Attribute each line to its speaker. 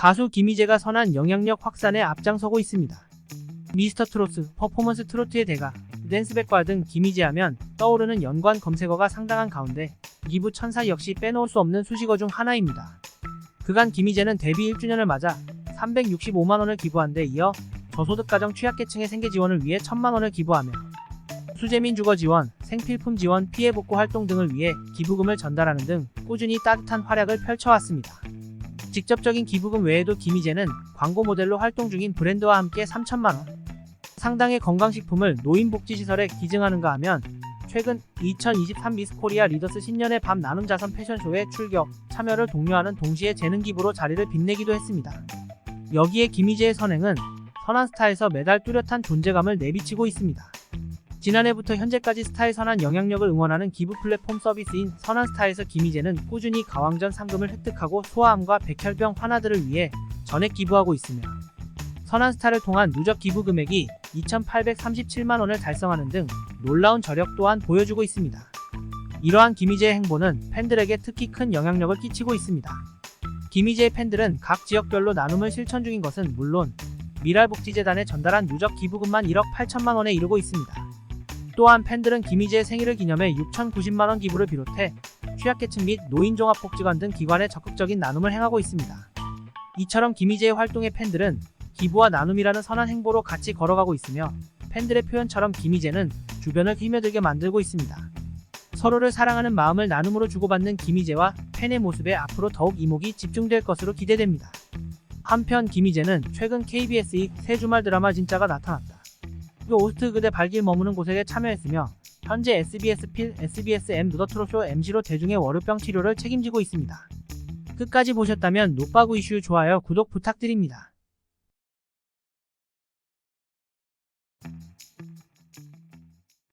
Speaker 1: 가수 김희재가 선한 영향력 확산에 앞장서고 있습니다. 미스터 트로트, 퍼포먼스 트로트의 대가, 댄스백과 등 김희재 하면 떠오르는 연관 검색어가 상당한 가운데 기부 천사 역시 빼놓을 수 없는 수식어 중 하나입니다. 그간 김희재는 데뷔 1주년을 맞아 365만 원을 기부한 데 이어 저소득 가정 취약계층의 생계 지원을 위해 1천만 원을 기부하며 수재민 주거 지원, 생필품 지원, 피해 복구 활동 등을 위해 기부금을 전달하는 등 꾸준히 따뜻한 활약을 펼쳐왔습니다. 직접적인 기부금 외에도 김희재는 광고 모델로 활동 중인 브랜드와 함께 3천만 원 상당의 건강식품을 노인복지시설에 기증하는가 하면 최근 2023 미스 코리아 리더스 신년의 밤 나눔 자선 패션쇼에 출격, 참여를 독려하는 동시에 재능 기부로 자리를 빛내기도 했습니다. 여기에 김희재의 선행은 선한 스타에서 매달 뚜렷한 존재감을 내비치고 있습니다. 지난해부터 현재까지 스타의 선한 영향력을 응원하는 기부 플랫폼 서비스인 선한스타에서 김희재는 꾸준히 가왕전 상금을 획득하고 소아암과 백혈병 환아들을 위해 전액 기부하고 있으며 선한스타를 통한 누적 기부 금액이 2,837만 원을 달성하는 등 놀라운 저력 또한 보여주고 있습니다. 이러한 김희재의 행보는 팬들에게 특히 큰 영향력을 끼치고 있습니다. 김희재의 팬들은 각 지역별로 나눔을 실천 중인 것은 물론 미랄복지재단에 전달한 누적 기부금만 1억 8천만 원에 이르고 있습니다. 또한 팬들은 김희재의 생일을 기념해 6,090만 원 기부를 비롯해 취약계층 및 노인종합복지관 등 기관에 적극적인 나눔을 행하고 있습니다. 이처럼 김희재의 활동에 팬들은 기부와 나눔이라는 선한 행보로 같이 걸어가고 있으며 팬들의 표현처럼 김희재는 주변을 힘여들게 만들고 있습니다. 서로를 사랑하는 마음을 나눔으로 주고받는 김희재와 팬의 모습에 앞으로 더욱 이목이 집중될 것으로 기대됩니다. 한편 김희재는 최근 KBS의 새 주말 드라마 진짜가 나타났다. 그 오스트 그대 발길 머무는 곳에 참여했으며 현재 SBS 필, SBS M 누더트로쇼 MC로 대중의 월요병 치료를 책임지고 있습니다. 끝까지 보셨다면 노빠구 이슈 좋아요 구독 부탁드립니다.